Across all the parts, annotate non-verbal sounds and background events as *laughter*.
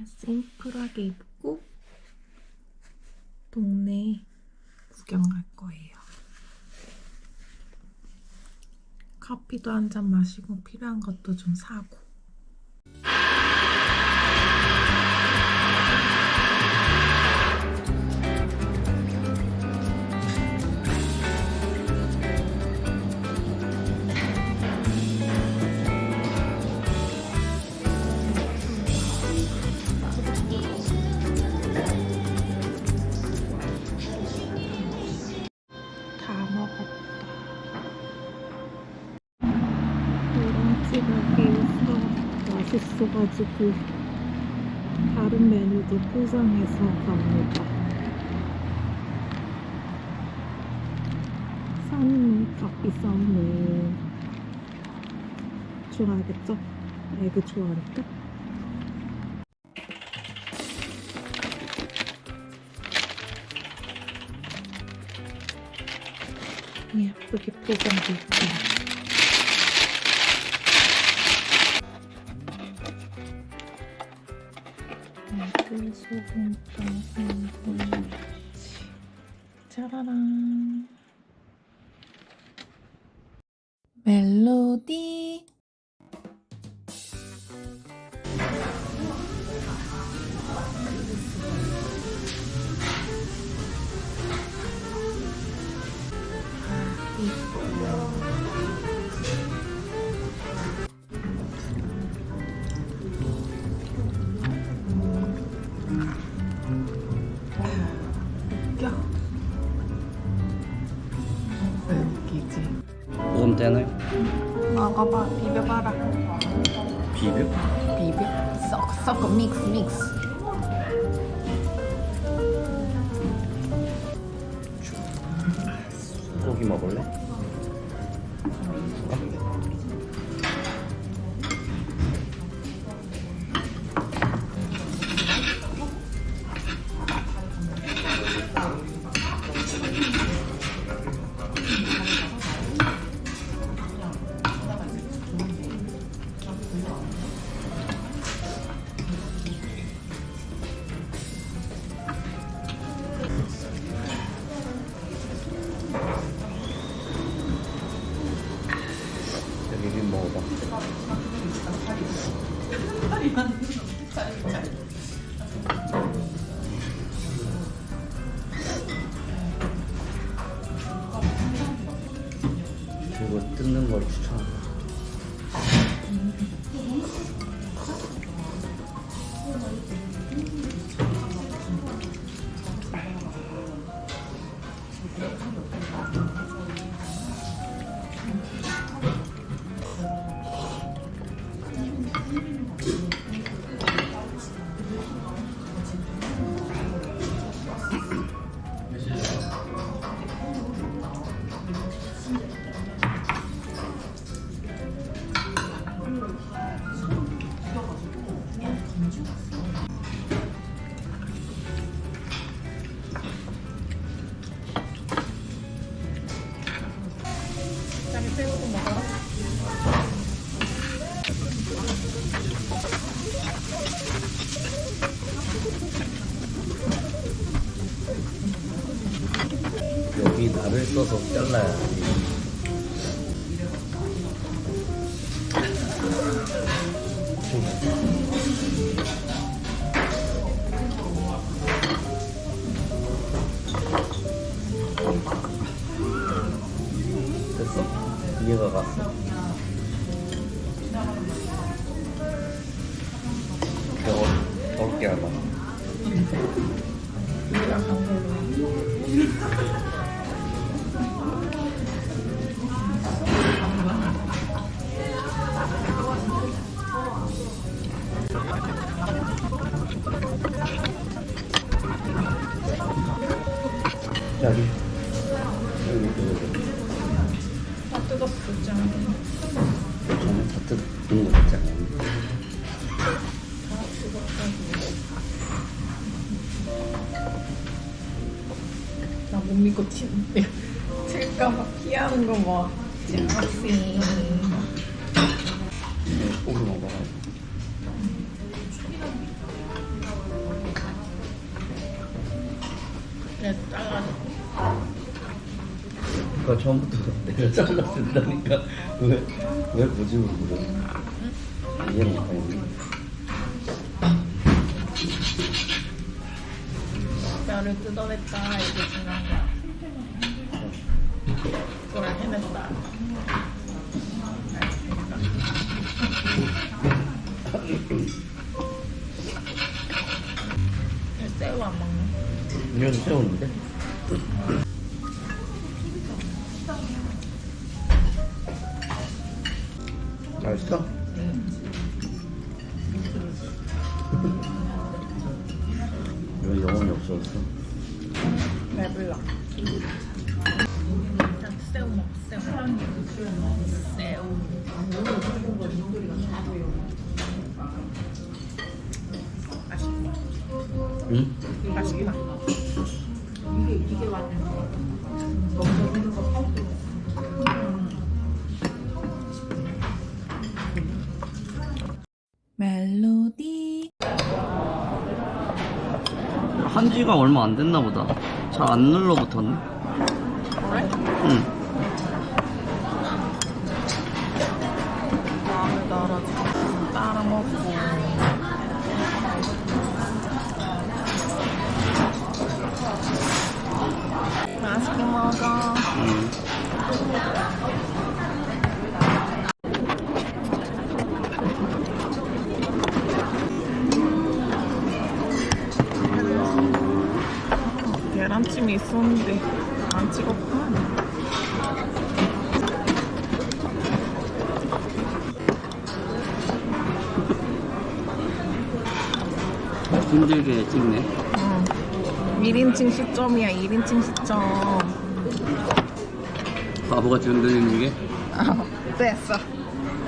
그냥 심플하게 입고 동네 구경 갈 거예요. 커피도 한잔 마시고 필요한 것도 좀 사고. 있어가지고 다른 메뉴도 포장해서 갑니다. 커피 썬니 좋아하겠죠? 애그 좋아하니까. 예쁘게 포장돼 있고. 애그 소금빵 샌드위치. 짜라란. 멜로디. 뭔 때는 먹어봐, 비벼봐라. 비벼? 비벼. 섞어, 섞어, 믹스, 믹스. 고기 먹을래? 나를 써서 잘라야 돼. 됐어? 이해가 갔어. 어, 어렵게 하다. 다 뜯는 거 같지 않아? 나못 믿고 튀는데. 칠까봐 *laughs* 피하는 거 봐. 젤시. 고기 처음부터 내가 잘라준다니까. 왜, 왜 고집을 부려 이해 못하겠네 뼈를 뜯어냈다 이게 중요한 거야. 그걸 해냈다. 새우 안 먹네 이런 세우는데? 응? 맛있다 멜로디 한 지가 얼마 안 됐나 보다. 잘 안 눌러붙었네. 그래? 응. 마음에 달아서 따라 먹고 안 찍었구나 힘들게 찍네. 응. 1인칭 시점이야 1인칭 시점 바보같이 흔들리는 게. 아, 됐어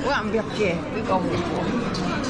완벽해 이거 먹고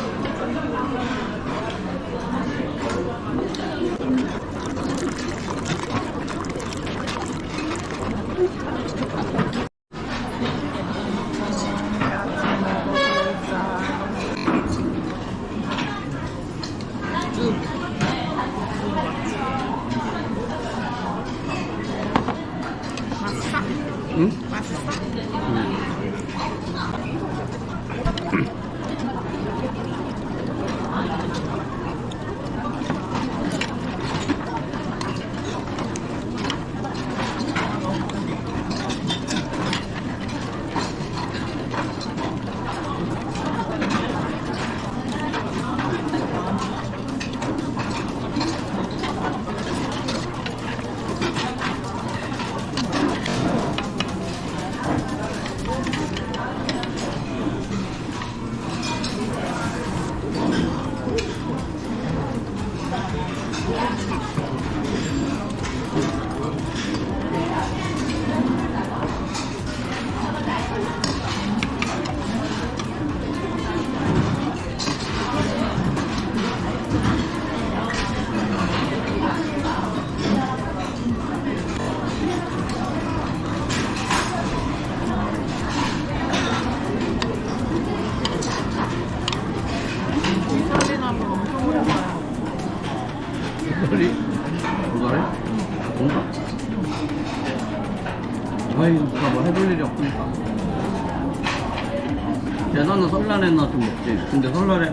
좀 먹지. 근데 설날에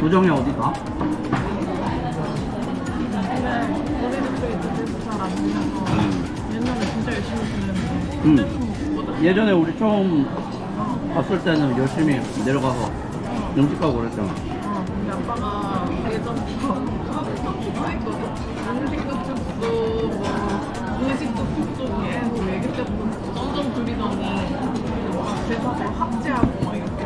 도정이 어디 가? 근데 어릴 때 그때도 잘안 먹어서 음. 옛날에 진짜 열심히 음. 그때도 먹거든 예전에 우리 처음 갔을 때는 열심히 내려가서 가고 그랬잖아. 막 대사들 학제하고 막 이렇게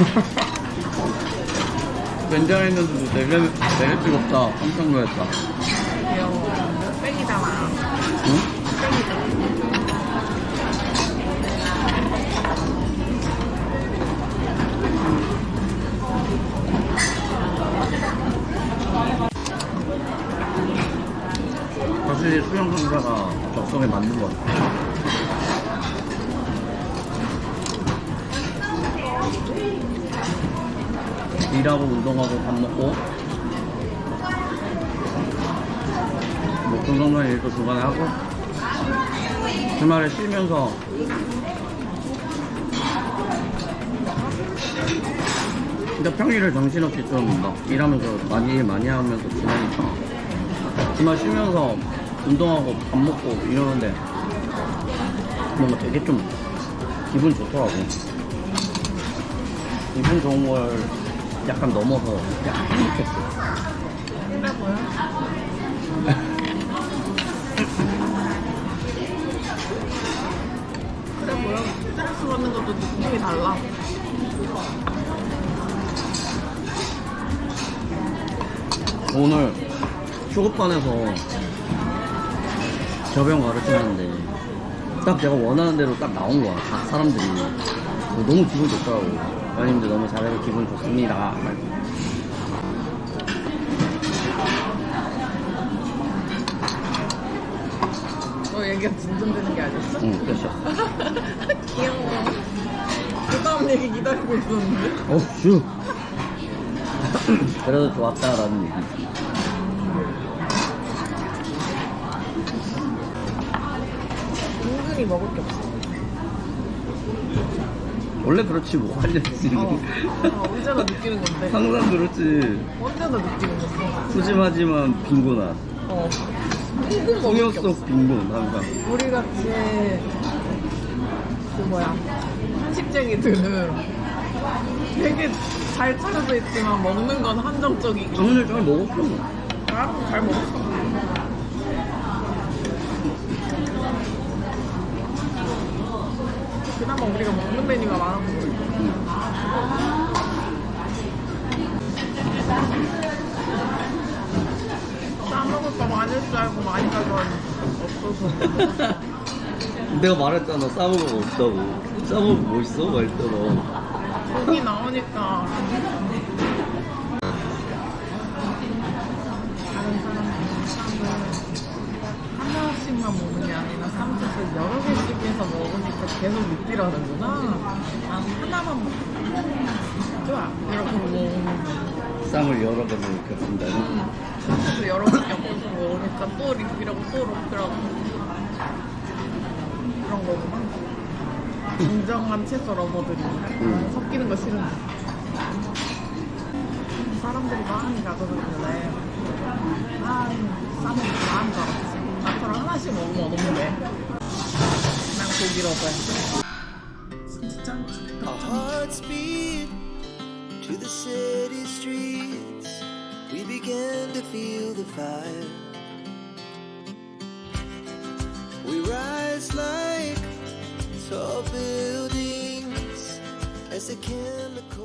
*laughs* 냉장에 있는데도 되게 내면 뜨겁다. 엄청 놀랐다. 귀여워. 뺑이다 와. 응? 사실 수영 강사가 적성에 맞는 것 같아. 일하고 운동하고 밥 먹고. 뭐 중간간 일도 중간에 하고. 주말에 쉬면서. 근데 평일을 정신없이 좀 막 일하면서 많이 일 많이 하면서 지내니까. 주말 쉬면서 운동하고 밥 먹고 이러는데 뭔가 되게 좀 기분 좋더라고. 기분 좋은 걸 약간 넘어서 약간 행복했어 그래 보여. 스트레스 받는 것도 느낌이 달라. 오늘 휴급반에서 저병 가르치는데 딱 제가 원하는 대로 딱 나온 거야 다 사람들이 너무 기분 좋더라고 연님들 너무 잘해서 기분 좋습니다 너 얘기가 진전되는 게 아니었어? 응 그랬어 *laughs* 귀여워. 그 다음 얘기 기다리고 있었는데. 어휴 *coughs* 그래도 좋았다라는 얘기 은근히 먹을 게 없어. 원래 그렇지 뭐 *laughs* 하려지 어, 어, 언제나 느끼는 건데. 항상 그렇지 언제나 느끼는 건데. 푸짐하지만 빈곤한 어. 게속 없어. 빈곤 항상 우리 같이 그 뭐야 한식쟁이들은 되게 잘 차려져 있지만 먹는 건 한정적이고 오늘 잘 먹었어 나도 잘 먹었어. 그나마 우리가 메뉴가 많아서 그래. 싸먹을 거 많을 줄 알고 많이 가져왔는데 없어서 *laughs* 내가 말했잖아 싸먹은 거 없다고 싸먹은 뭐 있어? 말했잖아 고기 나오니까 다른 사람들은 쌈을 하나씩만 먹는 게 아니라 쌈짓을 여러 계속 묵디라는구나. 난 하나만 먹고 좋아. 이렇게 먹으면 쌈을 여러 번 먹으니까 준다니? 쌈짓을 여러 개 먹어서 먹으니까 또 리필하고 또 리필하고. 그런 거구나. 진정한 채소 러버들이 응. 섞이는 거 싫은데 사람들이 많이 가져갔는데 아 싸먹는 거 많은 줄 알았지 나처럼 하나씩 먹으면 없는데 난 고기 러버야 진짜 Our hearts beat to the city streets. We began to feel the fire. We rise like tall buildings as the chemicals.